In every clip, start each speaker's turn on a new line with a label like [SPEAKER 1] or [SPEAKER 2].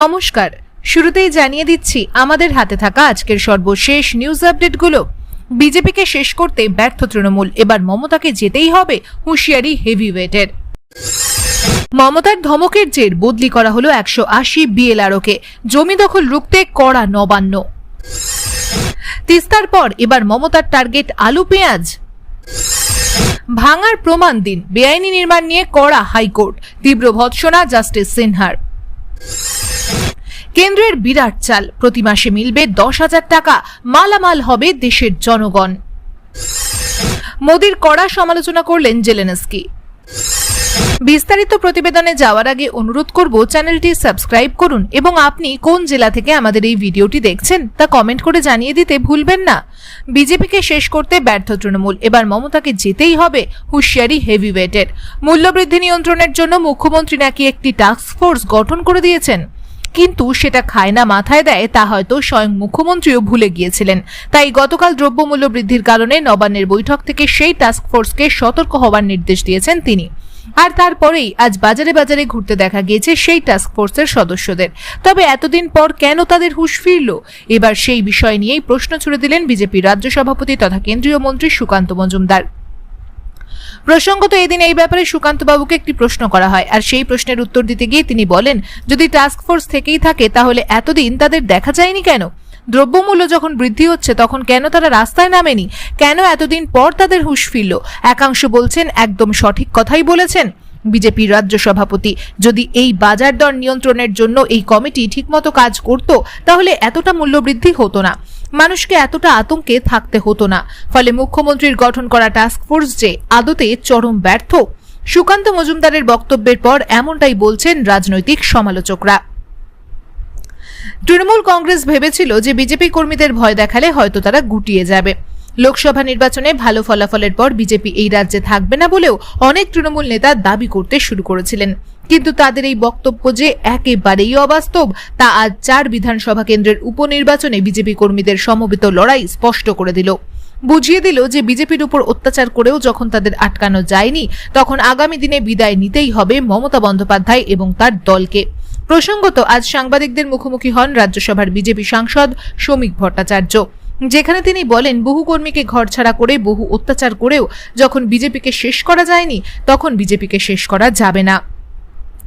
[SPEAKER 1] নমস্কার। শুরুতেই জানিয়ে দিচ্ছি, আমাদের হাতে থাকা আজকের সর্বশেষ নিউজ আপডেটগুলো বিজেপিকে শেষ করতে ব্যর্থ তৃণমূল, এবার মমতাকে যেতেই হবে হুঁশিয়ারি হেভিওয়েটের মমতার ধমকের জের বদলি করা হলো একশো আশি বিএলআরওকে জমি দখল রুখতে কড়া নবান্ন। তিস্তার পর এবার মমতার টার্গেট আলু পেঁয়াজ। ভাঙার প্রমাণ দিন, বেআইনি নির্মাণ নিয়ে কড়া হাইকোর্ট। তীব্র ভৎসনা জাস্টিস সিনহার। কেন্দ্রের বিরাট চাল। প্রতি মাসে মিলবে দশ হাজার টাকা। মালামাল হবে দেশের জনগণ। মোদির কড়া সমালোচনা করলেন জেলেনস্কি। বিস্তারিত প্রতিবেদনে যাওয়ার আগে অনুরোধ করব চ্যানেলটি সাবস্ক্রাইব করুন এবং আপনি কোন জেলা থেকে আমাদের এই ভিডিওটি দেখছেন তা কমেন্ট করে জানিয়ে দিতে ভুলবেন না। বিজেপিকে শেষ করতে ব্যর্থ তৃণমূল। এবার মমতাকে যেতেই হবে হুঁশিয়ারি হেভিওয়েটের। মূল্যবৃদ্ধি নিয়ন্ত্রণের জন্য মুখ্যমন্ত্রী নাকি একটি টাস্ক ফোর্স গঠন করে দিয়েছেন? কিন্তু সেটা খায় না মাথায় দেয়, তা হয়তো স্বয়ং মুখ্যমন্ত্রীও ভুলে গিয়েছিলেন। তাই গতকাল দ্রব্যমূল্য বৃদ্ধির কারণে নবান্নের বৈঠক থেকে সেই টাস্ক ফোর্সকে সতর্ক হওয়ার নির্দেশ দিয়েছেন তিনি। আর তারপরেই আজ বাজারে বাজারে ঘুরতে দেখা গিয়েছে সেই টাস্ক ফোর্সের সদস্যদের। তবে এতদিন পর কেন তাদের হুশ ফিরল? এবার সেই বিষয় নিয়েই প্রশ্ন ছুড়ে দিলেন বিজেপির রাজ্য সভাপতি তথা কেন্দ্রীয় মন্ত্রী সুকান্ত মজুমদার। প্রসঙ্গত এদিন এই ব্যাপারে সুকান্ত বাবুকে একটি প্রশ্ন করা হয়। আর সেই প্রশ্নের উত্তর দিতে গিয়ে তিনি বলেন, যদি টাস্ক ফোর্স থেকেই থাকে, তাহলে এতদিন তাদের দেখা যায়নি কেন? দ্রব্যমূল্য যখন বৃদ্ধি হচ্ছে, তখন কেন তারা রাস্তায় নামেনি? কেন এতদিন পর তাদের হুঁশ ফিরল? একাংশ বলছেন, একদম সঠিক কথাই বলেছেন। বিজেপির রাজ্য সভাপতি, যদি এই বাজার দর নিয়ন্ত্রণের জন্য এই কমিটি ঠিকমতো কাজ করত, তাহলে এতটা মূল্যবৃদ্ধি হতো না। মানুষকে এতটা আতঙ্কে থাকতে হতো না। ফলে মুখ্যমন্ত্রীর গঠন করা টাস্ক ফোর্স যে আদতে চরম ব্যর্থ, সুকান্ত মজুমদারের বক্তব্যের পর এমনটাই বলছেন রাজনৈতিক সমালোচকরা। তৃণমূল কংগ্রেস ভেবেছিল যে বিজেপি কর্মীদের ভয় দেখালে হয়তো তারা গুটিয়ে যাবে। লোকসভা নির্বাচনে ভালো ফলাফলের পর বিজেপি এই রাজ্যে থাকবে না বলেও অনেক তৃণমূল নেতা দাবি করতে শুরু করেছিলেন। কিন্তু তাদের এই বক্তব্য যে একেবারেই অবাস্তব, তা আজ চার বিধানসভা কেন্দ্রের উপনির্বাচনে বিজেপি কর্মীদের সমবেত লড়াই স্পষ্ট করে দিল। বুঝিয়ে দিল যে বিজেপির উপর অত্যাচার করেও যখন তাদের আটকানো যায়নি, তখন আগামী দিনে বিদায় নিতেই হবে মমতা বন্দ্যোপাধ্যায় এবং তার দলকে। প্রসঙ্গত, আজ সাংবাদিকদের মুখোমুখি হন রাজ্যসভার বিজেপি সাংসদ শ্রমিক ভট্টাচার্য। যেখানে তিনি বলেন, বহু কর্মীকে ঘরছাড়া করে, বহু অত্যাচার করেও যখন বিজেপিকে শেষ করা যায়নি, তখন বিজেপিকে শেষ করা যাবে না।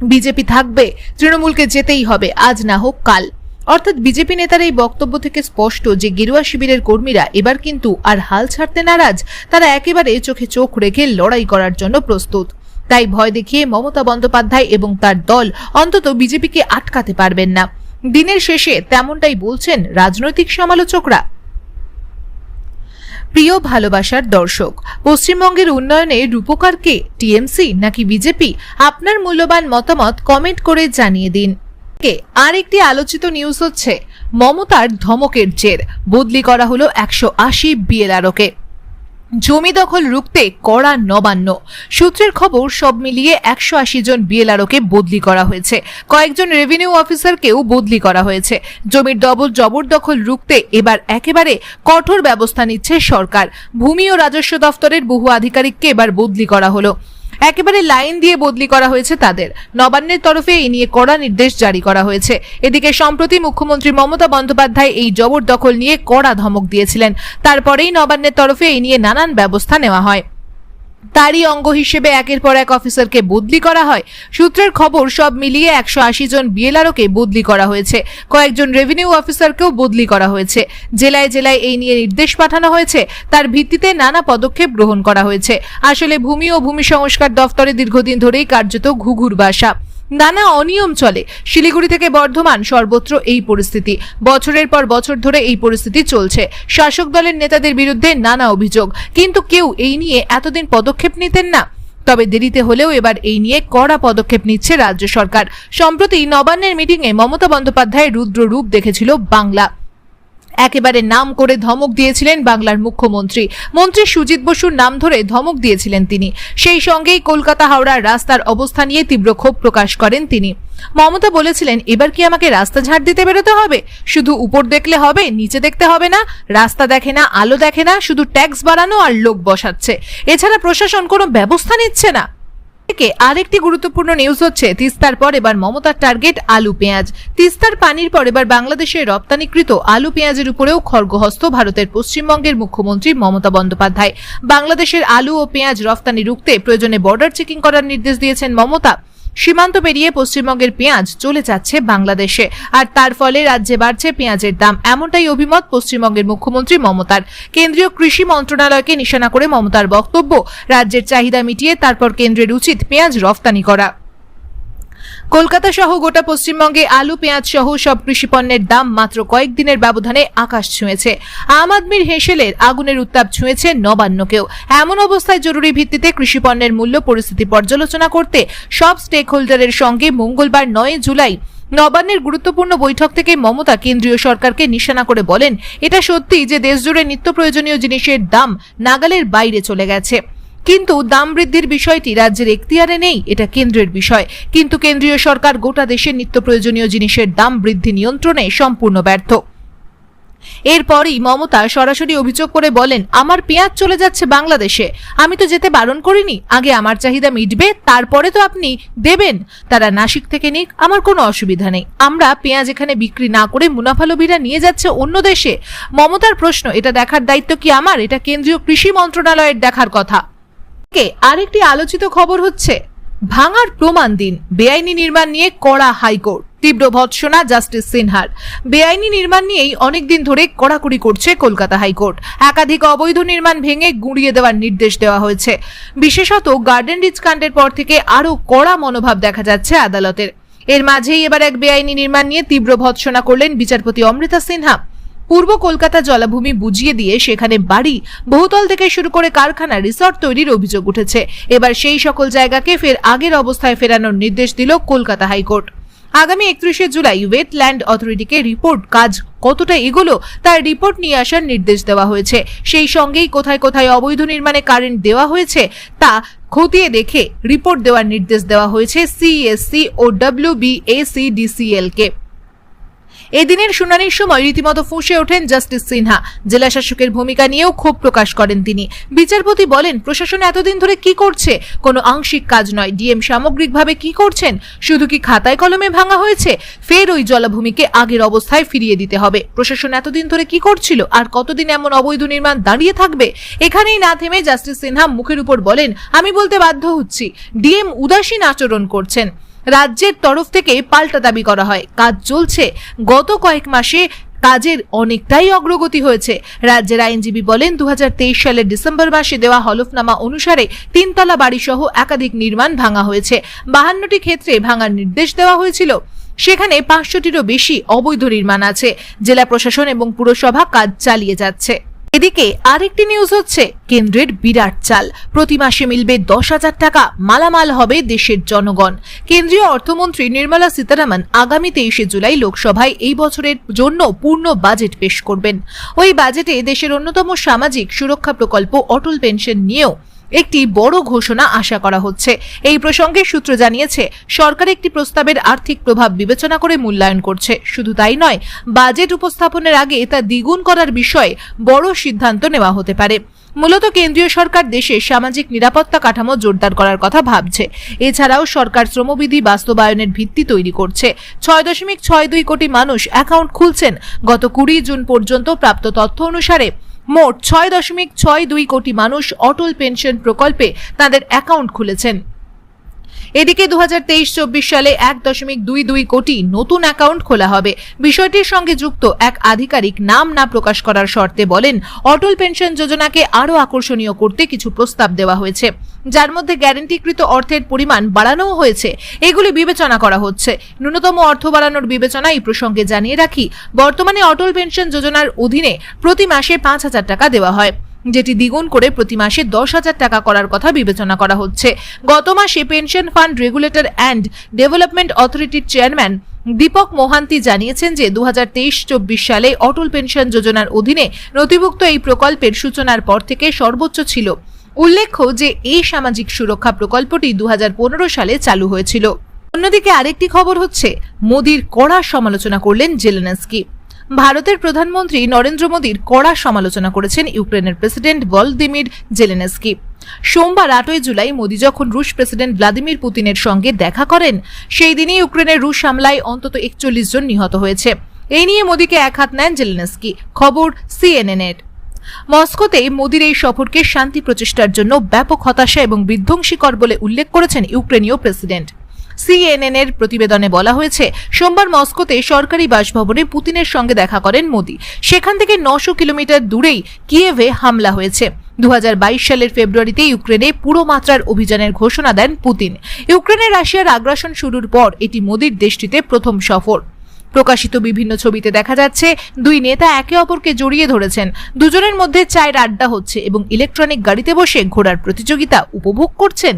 [SPEAKER 1] বিজেপি থাকবে, তৃণমূলকে যেতেই হবে, আজ না হোক কাল। অর্থাৎ বিজেপি নেতার এই বক্তব্য থেকে স্পষ্ট যে গেরুয়া শিবিরের কর্মীরা এবার কিন্তু আর হাল ছাড়তে নারাজ, তারা একেবারে চোখে চোখ রেখে লড়াই করার জন্য প্রস্তুত। তাই ভয় দেখিয়ে মমতা বন্দ্যোপাধ্যায় এবং তার দল অন্তত বিজেপিকে আটকাতে পারবেন না। দিনের শেষে তেমনটাই বলছেন রাজনৈতিক সমালোচকরা। প্রিয় ভালোবাসার দর্শক। পশ্চিমবঙ্গের উন্নয়নে রূপকার কে? টিএমসি নাকি বিজেপি? আপনার মূল্যবান মতামত কমেন্ট করে জানিয়ে দিন। আর একটি আলোচিত নিউজ হচ্ছে, মমতার ধমকের জের। বদলি করা হলো একশো আশি বিএলআরওকে জমি দখল রুখতে কড়া নবান্ন। সূত্রের খবর, সব মিলিয়ে একশো আশি জন বিএলআরওকে বদলি করা হয়েছে। কয়েকজন রেভিনিউ অফিসারকেও বদলি করা হয়েছে। জমির ডবল জবরদখল রুখতে এবার একেবারে কঠোর ব্যবস্থা নিচ্ছে সরকার। ভূমি ও রাজস্ব দফতরের বহু আধিকারিককে এবার বদলি করা হলো। একেবারে লাইন দিয়ে বদলি করা হয়েছে তাদের। নবান্নের তরফে এ নিয়ে কড়া নির্দেশ জারি করা হয়েছে। এদিকে সম্প্রতি মুখ্যমন্ত্রী মমতা বন্দ্যোপাধ্যায় এই জবরদখল নিয়ে কড়া ধমক দিয়েছিলেন। তারপরেই নবান্নের তরফে এ নিয়ে নানান ব্যবস্থা নেওয়া হয়। তারই অঙ্গ হিসেবে একের পর এক অফিসারকে বদলি করা হয়। সূত্রের খবর, সব মিলিয়ে একশো আশি জন বিএলআরওকে বদলি করা হয়েছে। কয়েকজন রেভিনিউ অফিসারকেও বদলি করা হয়েছে। জেলায় জেলায় এই নিয়ে নির্দেশ পাঠানো হয়েছে। তার ভিত্তিতে নানা পদক্ষেপ গ্রহণ করা হয়েছে। আসলে ভূমি ও ভূমি সংস্কার দফতরে দীর্ঘদিন ধরেই কার্যত ঘুঘুর বাসা। নানা অনিয়ম চলে। শিলিগুড়ি থেকে বর্ধমান, সর্বত্র এই পরিস্থিতি। বছরের পর বছর ধরে এই পরিস্থিতি চলছে। শাসক দলের নেতাদের বিরুদ্ধে নানা অভিযোগ। কিন্তু কেউ এই নিয়ে এতদিন পদক্ষেপ নিতেন না। তবে দেরিতে হলেও এবার এই নিয়ে কড়া পদক্ষেপ নিচ্ছে রাজ্য সরকার। সম্প্রতি নবান্নের মিটিংয়ে মমতা বন্দ্যোপাধ্যায় রুদ্র রূপ দেখেছিল বাংলা। একেবারে নাম করে ধমক দিয়েছিলেন বাংলার মুখ্যমন্ত্রী। মন্ত্রী সুজিত বসুর নাম ধরে ধমক দিয়েছিলেন তিনি। সেই সঙ্গেই কলকাতা হাওড়ার রাস্তার অবস্থা নিয়ে তীব্র ক্ষোভ প্রকাশ করেন তিনি। মমতা বলেছিলেন, এবার কি আমাকে রাস্তা ঝাড় দিতে বেরোতে হবে? শুধু উপর দেখলে হবে, নিচে দেখতে হবে না। রাস্তা দেখে না, আলো দেখে না, শুধু ট্যাক্স বাড়ানো আর লোক বসাচ্ছে। এছাড়া প্রশাসন কোনো ব্যবস্থা নিচ্ছে না। থেকে আরেকটি গুরুত্বপূর্ণ নিউজ হচ্ছে, তিস্তার পর এবার মমতার টার্গেট আলু পেঁয়াজ। তিস্তার পানির পর এবার বাংলাদেশে রপ্তানিকৃত আলু পেঁয়াজের উপরেও খর্গহস্ত ভারতের পশ্চিমবঙ্গের মুখ্যমন্ত্রী মমতা বন্দ্যোপাধ্যায়। বাংলাদেশের আলু ও পেঁয়াজ রপ্তানি রুখতে প্রয়োজনে বর্ডার চেকিং করার নির্দেশ দিয়েছেন মমতা। সীমান্ত পেরিয়ে পশ্চিমবঙ্গের পেঁয়াজ চলে যাচ্ছে বাংলাদেশে। আর তার ফলে রাজ্যে বাড়ছে পেঁয়াজের দাম। এমনটাই অভিমত পশ্চিমবঙ্গের মুখ্যমন্ত্রী মমতার। কেন্দ্রীয় কৃষি মন্ত্রণালয়কে নিশানা করে মমতার বক্তব্য, রাজ্যের চাহিদা মিটিয়ে তারপর কেন্দ্রের উচিত পেঁয়াজ রফতানি করা। কলকাতা সহ গোটা পশ্চিমবঙ্গে আলু, পেঁয়াজ সহ সব কৃষি পণ্যের দাম মাত্র কয়েকদিনের ব্যবধানে আকাশ ছুঁয়েছে। আম আদমির হেসেলের আগুনের উত্তাপ ছুঁয়েছে নবান্নকেও। এমন অবস্থায় জরুরি ভিত্তিতে কৃষি পণ্যের মূল্য, পরিস্থিতি পর্যালোচনা করতে সব স্টেক হোল্ডারের সঙ্গে মঙ্গলবার নয় জুলাই নবান্নের গুরুত্বপূর্ণ বৈঠক থেকে মমতা কেন্দ্রীয় সরকারকে নিশানা করে বলেন, এটা সত্যি যে দেশজুড়ে নিত্য প্রয়োজনীয় জিনিসের দাম নাগালের বাইরে চলে গেছে। কিন্তু দাম বৃদ্ধির বিষয়টি রাজ্যের এখতিয়ারে নেই, এটা কেন্দ্রের বিষয়। কিন্তু কেন্দ্রীয় সরকার গোটা দেশের নিত্য প্রয়োজনীয় জিনিসের দাম বৃদ্ধি নিয়ন্ত্রণে সম্পূর্ণ ব্যর্থ। এরপরই মমতা সরাসরি অভিযোগ করে বলেন, আমার পেঁয়াজ চলে যাচ্ছে বাংলাদেশে। আমি তো যেতে বারণ করিনি। আগে আমার চাহিদা মিটবে, তারপরে তো আপনি দেবেন। তারা নাসিক থেকে নিক, আমার কোনো অসুবিধা নেই। আমরা পেঁয়াজ এখানে বিক্রি না করে মুনাফালোভীরা নিয়ে যাচ্ছে অন্য দেশে। মমতার প্রশ্ন, এটা দেখার দায়িত্ব কি আমার? এটা কেন্দ্রীয় কৃষি মন্ত্রণালয়ের দেখার কথা। কে? আরেকটি আলোচিত খবর হচ্ছে, ভাঙার প্রমাণ দিন, বেআইনি নির্মাণ নিয়ে কড়া হাইকোর্ট, তীব্র ভৎসনা জাস্টিস সিনহার। বেআইনি নির্মাণ নিয়েই অনেকদিন ধরে কড়াকড়ি করছে কলকাতা হাইকোর্ট। একাধিক অবৈধ নির্মাণ ভেঙে গুঁড়িয়ে দেওয়ার নির্দেশ দেওয়া হয়েছে। বিশেষত গার্ডেন রিচ কাণ্ডের পর থেকে আরও কড়া মনোভাব দেখা যাচ্ছে আদালতের। এর মাঝেই এবার এক বেআইনি নির্মাণ নিয়ে তীব্র ভৎসনা করলেন বিচারপতি অমৃতা সিনহা। পূর্ব কলকাতা জলাভূমি বুঝিয়ে দিয়ে সেখানে বাড়ি, বহুতল থেকে শুরু করে কারখানা রিসর্ট তৈরির অভিযোগ উঠেছে। এবার সেই সকল জায়গাকে ফের আগের অবস্থায় ফেরানোর নির্দেশ দিল কলকাতা হাইকোর্ট। আগামী একত্রিশে জুলাই ওয়েটল্যান্ড অথরিটিকে রিপোর্ট কাজ কতটা এগোলো তার রিপোর্ট নিয়ে আসার নির্দেশ দেওয়া হয়েছে। সেই সঙ্গেই কোথায় কোথায় অবৈধ নির্মাণে কারেন্ট দেওয়া হয়েছে তা খতিয়ে দেখে রিপোর্ট দেওয়ার নির্দেশ দেওয়া হয়েছে সিএসসি ও ডব্লিউবিএসিডিসিএল কে এদিনের শুনানির সময় রীতিমতো ফুঁসে ওঠেন জাস্টিস সিনহা। জেলা শাসকের ভূমিকা নিয়েও ক্ষোভ প্রকাশ করেন তিনি। বিচারপতি বলেন, প্রশাসন এতদিন ধরে কি করছে? কোনো আংশিক কাজ নয়। ডিএম সামগ্রিকভাবে কি করছেন? শুধু কি খাতায় কলমে ভাঙা হয়েছে? ফের ওই জলাভূমিকে আগের অবস্থায় ফিরিয়ে দিতে হবে। প্রশাসন এতদিন ধরে কি করছিল? আর কতদিন এমন অবৈধ নির্মাণ দাঁড়িয়ে থাকবে? এখানেই না থেমে জাস্টিস সিনহা মুখের উপর বলেন, আমি বলতে বাধ্য হচ্ছি। ডিএম উদাসীন আচরণ করছেন। রাজ্যের তরফ থেকে পাল্টা দাবি করা হয়। কাজ চলছে। গত কয়েক মাসে কাজের অনেকটাই অগ্রগতি হয়েছে। রাজ্যের আইনজীবী বলেন দু হাজার তেইশ সালের ডিসেম্বর মাসে দেওয়া হলফনামা অনুসারে তিনতলা বাড়িসহ একাধিক নির্মাণ ভাঙা হয়েছে। বাহান্নটি ক্ষেত্রে ভাঙার নির্দেশ দেওয়া হয়েছিল। সেখানে পাঁচশোটিরও বেশি অবৈধ নির্মাণ আছে। জেলা প্রশাসন এবং পুরসভা কাজ চালিয়ে যাচ্ছে। এদিকে আরেকটি নিউজ হচ্ছে, কেন্দ্রের বিরাট চাল। প্রতি মাসে মিলবে দশ হাজার টাকা, মালামাল হবে দেশের জনগণ। কেন্দ্রীয় অর্থমন্ত্রী নির্মলা সীতারামন আগামী তেইশে জুলাই লোকসভায় এই বছরের জন্য পূর্ণ বাজেট পেশ করবেন। ওই বাজেটে দেশের অন্যতম সামাজিক সুরক্ষা প্রকল্প অটল পেনশন নিয়েও একটি বড় ঘোষণা আশা করা হচ্ছে। এই প্রসঙ্গে সূত্র জানিয়েছে, সরকার একটি প্রস্তাবের আর্থিক প্রভাব বিবেচনা করে মূল্যায়ন করছে। শুধু তাই নয়, বাজেট উপস্থাপনের আগে তা দ্বিগুণ করার বিষয়ে বড় সিদ্ধান্ত নেওয়া হতে পারে। মূলত কেন্দ্রীয় সরকার দেশে সামাজিক নিরাপত্তা কাঠামো জোরদার করার কথা ভাবছে। এছাড়াও সরকার শ্রমবিধি বাস্তবায়নের ভিত্তি তৈরি করছে। ছয় দশমিক ছয় দুই কোটি মানুষ অ্যাকাউন্ট খুলছেন। গত কুড়ি জুন পর্যন্ত প্রাপ্ত তথ্য অনুসারে মোট ছয় দশমিক ছয় দুই কোটি মানুষ অটল পেনশন প্রকল্পে তাদের অ্যাকাউন্ট খুলেছেন। এদিকে দু হাজার তেইশ চব্বিশ সালে এক দশমিক দুই দুই কোটি নতুন অ্যাকাউন্ট খোলা হবে। বিষয়টির সঙ্গে যুক্ত এক আধিকারিক নাম না প্রকাশ করার শর্তে বলেন, অটল পেনশন যোজনাকে আরও আকর্ষণীয় করতে কিছু প্রস্তাব দেওয়া হয়েছে। যার মধ্যে গ্যারান্টিকৃত অর্থের পরিমাণ বাড়ানোও হয়েছে। এগুলি বিবেচনা করা হচ্ছে। ন্যূনতম অর্থ বাড়ানোর বিবেচনা এই প্রসঙ্গে জানিয়ে রাখি, বর্তমানে অটল পেনশন যোজনার অধীনে প্রতি মাসে পাঁচ হাজার টাকা দেওয়া হয়। যেটি দ্বিগুণ করে প্রতি মাসে দশ হাজার টাকা করার কথা বিবেচনা করা হচ্ছে। গত মাসে pension fund regulator and development অথরিটির চেয়ারম্যান দীপক মোহান্তি জানিয়েছেন যে দু হাজার সালে অটল পেনশন যোজনার অধীনে নথিভুক্ত এই প্রকল্পের সূচনার পর থেকে সর্বোচ্চ ছিল। উল্লেখ্য যে এই সামাজিক সুরক্ষা প্রকল্পটি দু হাজার পনেরো সালে চালু হয়েছিল। অন্যদিকে আরেকটি খবর হচ্ছে, মোদির কড়া সমালোচনা করলেন জেলেনস্কি। ভারতের প্রধানমন্ত্রী নরেন্দ্র মোদীর কড়া সমালোচনা করেছেন ইউক্রেনের প্রেসিডেন্ট ভলদিমির জেলেনস্কি। সোমবার আটই জুলাই মোদী যখন রুশ প্রেসিডেন্ট ভ্লাদিমির পুতিনের সঙ্গে দেখা করেন, সেই দিনই ইউক্রেনের রুশ হামলায় অন্তত একচল্লিশ জন নিহত হয়েছে। এই নিয়ে মোদীকে এক হাত নেন জেলেনস্কি। খবর সিএনএন এর মস্কোতে মোদীর এই সফরকে শান্তি প্রচেষ্টার জন্য ব্যাপক হতাশা এবং বিধ্বংসীকর বলে উল্লেখ করেছেন ইউক্রেনীয় প্রেসিডেন্ট। সিএনএন এর প্রতিবেদনে বলা হয়েছে, সোমবার মস্কোতে সরকারি বাসভবনে পুতিনের সঙ্গে দেখা করেন মোদী। সেখান থেকে নশো কিলোমিটার দূরেই কিয়েভে হামলা হয়েছে। দু হাজার বাইশ সালের ফেব্রুয়ারিতে ইউক্রেনে পুরো মাত্রার অভিযানের ঘোষণা দেন পুতিন। ইউক্রেনে রাশিয়ার আগ্রাসন শুরুর পর এটি মোদীর দেশটিতে প্রথম সফর। প্রকাশিত বিভিন্ন ছবিতে দেখা যাচ্ছে, দুই নেতা একে অপরকে জড়িয়ে ধরেছেন। দুজনের মধ্যে চায়ের আড্ডা হচ্ছে এবং ইলেকট্রনিক গাড়িতে বসে ঘোড়ার প্রতিযোগিতা উপভোগ করছেন।